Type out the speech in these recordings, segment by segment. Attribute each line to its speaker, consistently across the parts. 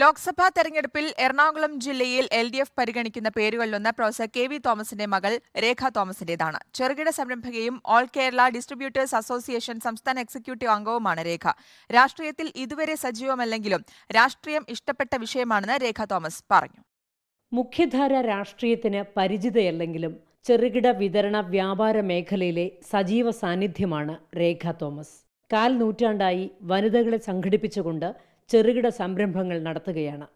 Speaker 1: ലോക്സഭാ തെരഞ്ഞെടുപ്പിൽ എറണാകുളം ജില്ലയിൽ L D F പരിഗണിക്കുന്ന പേരുകളിലൊന്ന് പ്രൊഫസർ കെ വി തോമസിന്റെ മകൾ രേഖ തോമസിന്റേതാണ്. ചെറുകിട സംരംഭകയും ഓൾ കേരള ഡിസ്ട്രിബ്യൂട്ടേഴ്സ് അസോസിയേഷൻ സംസ്ഥാന എക്സിക്യൂട്ടീവ് അംഗവുമാണ് രേഖ. രാഷ്ട്രീയത്തിൽ ഇതുവരെ സജീവമല്ലെങ്കിലും രാഷ്ട്രീയം ഇഷ്ടപ്പെട്ട വിഷയമാണെന്ന് രേഖ തോമസ് പറഞ്ഞു.
Speaker 2: മുഖ്യധാര രാഷ്ട്രീയത്തിന് പരിചിതയല്ലെങ്കിലും ചെറുകിട വിതരണ വ്യാപാര മേഖലയിലെ സജീവ സാന്നിധ്യമാണ് രേഖ തോമസ്. കാൽ നൂറ്റാണ്ടായി വനിതകളെ സംഘടിപ്പിച്ചുകൊണ്ട് ചെറുകിട സംരംഭങ്ങൾ നടത്തുകയാണ്.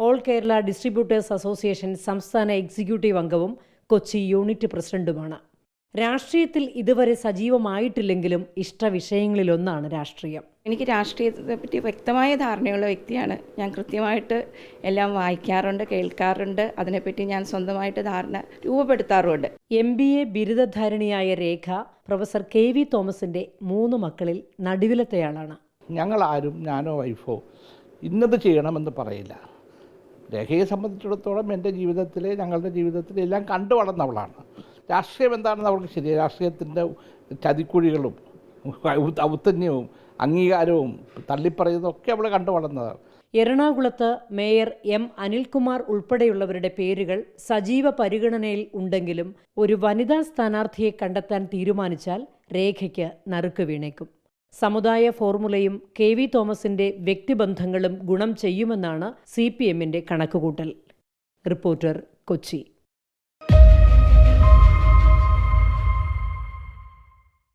Speaker 2: ഓൾ കേരള ഡിസ്ട്രിബ്യൂട്ടേഴ്സ് അസോസിയേഷൻ സംസ്ഥാന എക്സിക്യൂട്ടീവ് അംഗവും കൊച്ചി യൂണിറ്റ് പ്രസിഡന്റുമാണ്. രാഷ്ട്രീയത്തിൽ ഇതുവരെ സജീവമായിട്ടില്ലെങ്കിലും ഇഷ്ട ഇഷ്ടവിഷയങ്ങളിലൊന്നാണ് രാഷ്ട്രീയം.
Speaker 3: എനിക്ക് രാഷ്ട്രീയത്തെ പറ്റി വ്യക്തമായ ധാരണയുള്ള വ്യക്തിയാണ്. ഞാൻ കൃത്യമായിട്ട് എല്ലാം വായിക്കാറുണ്ട് കേൾക്കാറുണ്ട്. അതിനെപ്പറ്റി ഞാൻ സ്വന്തമായിട്ട് ധാരണ രൂപപ്പെടുത്താറുണ്ട്.
Speaker 2: എം ബി എ ബിരുദധാരിണിയായ രേഖ പ്രൊഫസർ കെ വി തോമസിന്റെ മൂന്ന് മക്കളിൽ നടുവിലത്തെയാളാണ്.
Speaker 4: ഞങ്ങളാരും ഞാനോ വൈഫോ ഇന്നത് ചെയ്യണമെന്ന് പറയില്ല. രേഖയെ സംബന്ധിച്ചിടത്തോളം എന്റെ ജീവിതത്തിൽ ഞങ്ങളുടെ ജീവിതത്തിൽ എല്ലാം കണ്ടു വളർന്നവളാണ്. രാഷ്ട്രീയം എന്താണെന്ന് അവൾക്ക് ശരി രാഷ്ട്രീയത്തിന്റെ ചതിക്കുഴികളും ഔത്തന്യവും അംഗീകാരവും തള്ളിപ്പറയുന്നതൊക്കെ അവൾ കണ്ടു വളർന്നതാണ്.
Speaker 2: എറണാകുളത്ത് മേയർ എം അനിൽകുമാർ ഉൾപ്പെടെയുള്ളവരുടെ പേരുകൾ സജീവ പരിഗണനയിൽ ഉണ്ടെങ്കിലും ഒരു വനിതാ സ്ഥാനാർത്ഥിയെ കണ്ടെത്താൻ തീരുമാനിച്ചാൽ രേഖയ്ക്ക് നറുക്ക് വീണേക്കും. സമുദായ ഫോർമുലയും കെ വി തോമസിന്റെ വ്യക്തിബന്ധങ്ങളും ഗുണം ചെയ്യുമെന്നാണ് സി പി എമ്മിന്റെ കണക്കുകൂട്ടൽ. റിപ്പോർട്ടർ കൊച്ചി.